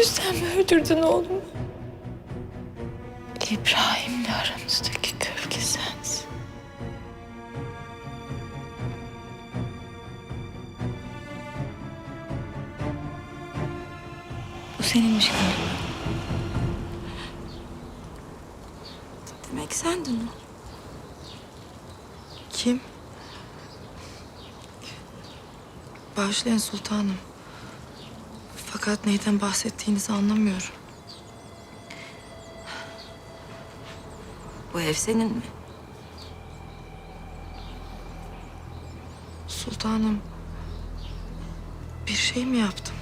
yüzden mi öldürdün oğlumu? İbrahim'le aramızdaki gölge sensin. Bu seninmiş galiba. Demek sendin o. Kim? Bağışlayın sultanım. Fakat neyden bahsettiğinizi anlamıyorum. Bu ev senin mi? Sultanım, bir şey mi yaptım?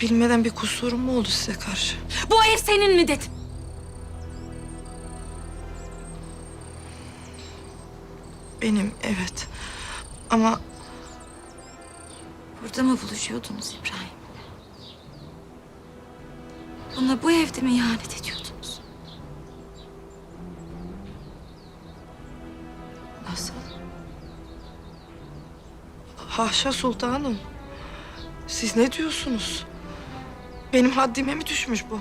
Bilmeden bir kusurum mu oldu size karşı? Bu ev senin mi dedim. Benim evet. Ama Burada mı buluşuyordunuz İbrahim? Bana bu evde mi ihanet ediyordunuz? nasıl? Haşa sultanım. Siz ne diyorsunuz? Benim haddime mi düşmüş bu?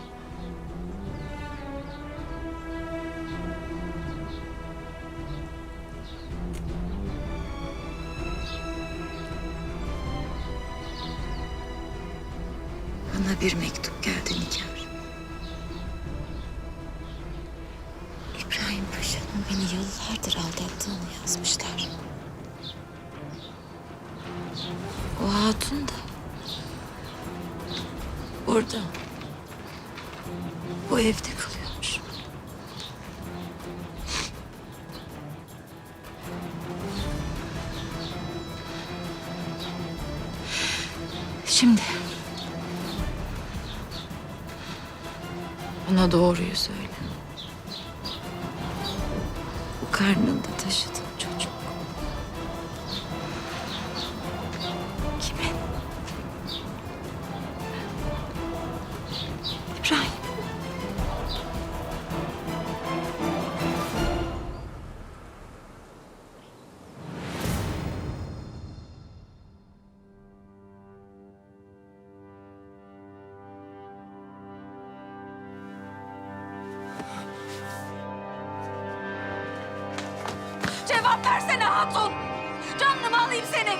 Bana bir mektup geldi Nigar. İbrahim Paşa'nın beni yıllardır aldattığını yazmışlar. O hatun da burada. Bu evde kalıyormuş. Şimdi Ona doğruyu söyle. Karnında taşıdığın çocuk. Kimin? İbrahim. Cevap versene hatun. Canlı mı alayım seni?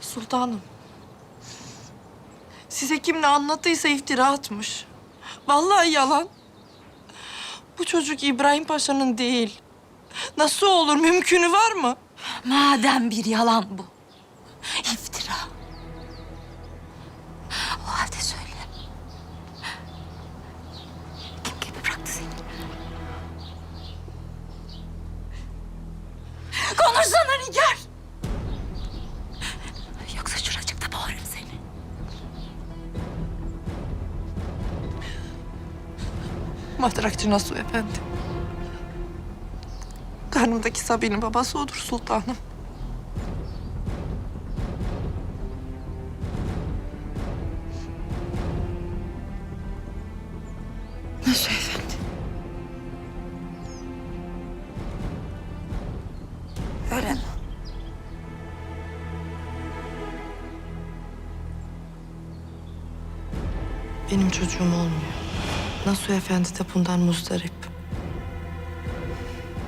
Sultanım. Size kim ne anlattıysa iftira atmış. Vallahi yalan. Bu çocuk İbrahim Paşa'nın değil. Nasıl olur? Mümkünü var mı? Madem bir yalan bu. Matrakçı Nasuh Efendi. Karnımdaki Sabi'nin babası odur sultanım. Nasıl efendi? Öyle mi? Benim çocuğum olmuyor. Nasuh Efendi de bundan muzdarip.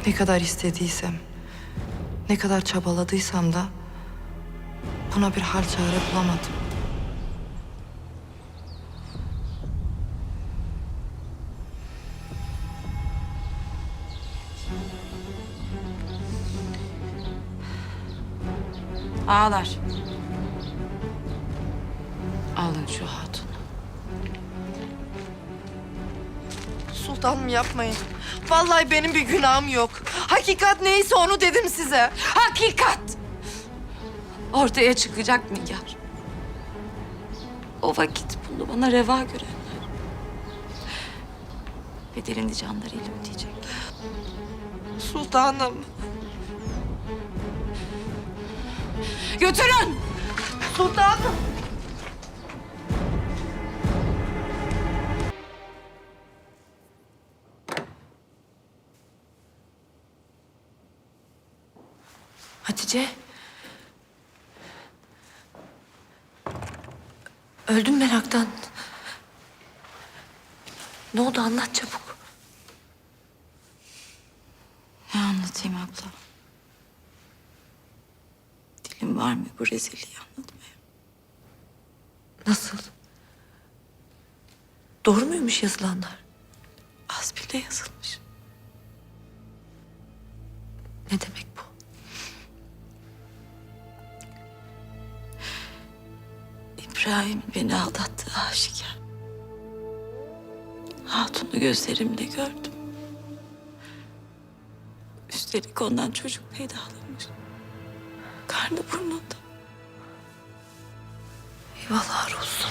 Ne kadar istediysem, ne kadar çabaladıysam da buna bir hal çare bulamadım. Ağlar. Alın şu hatunu. Sultanım yapmayın. Vallahi benim bir günahım yok. Hakikat neyse onu dedim size. Hakikat ortaya çıkacak Nigar. O vakit bunu bana reva görenler bedelini canlarıyla ödeyecek. Sultanım. Götürün! Sultanım. Hatice? Öldüm meraktan. Ne oldu anlat çabuk. Ne anlatayım abla? Dilim var mı bu rezilliği anlatmaya? Nasıl? Doğru muymuş yazılanlar? Az bile yazılmış. Ne demek İbrahim beni aldattığı aşikar. Hatun'u gözlerimle gördüm. Üstelik ondan çocuk peydalamış. Karnı burnunda. Eyvahlar olsun.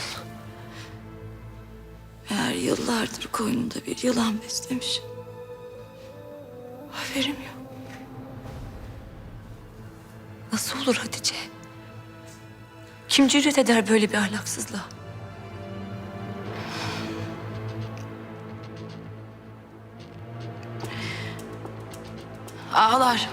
Meğer yıllardır koynumda bir yılan beslemiş. Haberim yok. Nasıl olur Hatice? Kim cüret eder böyle bir ahlaksızlığa? Ağlar.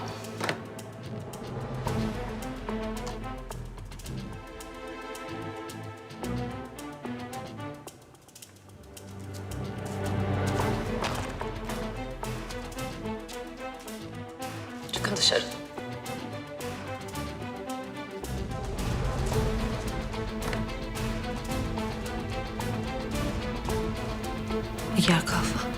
Çıkın dışarı. Nigar Kalfa.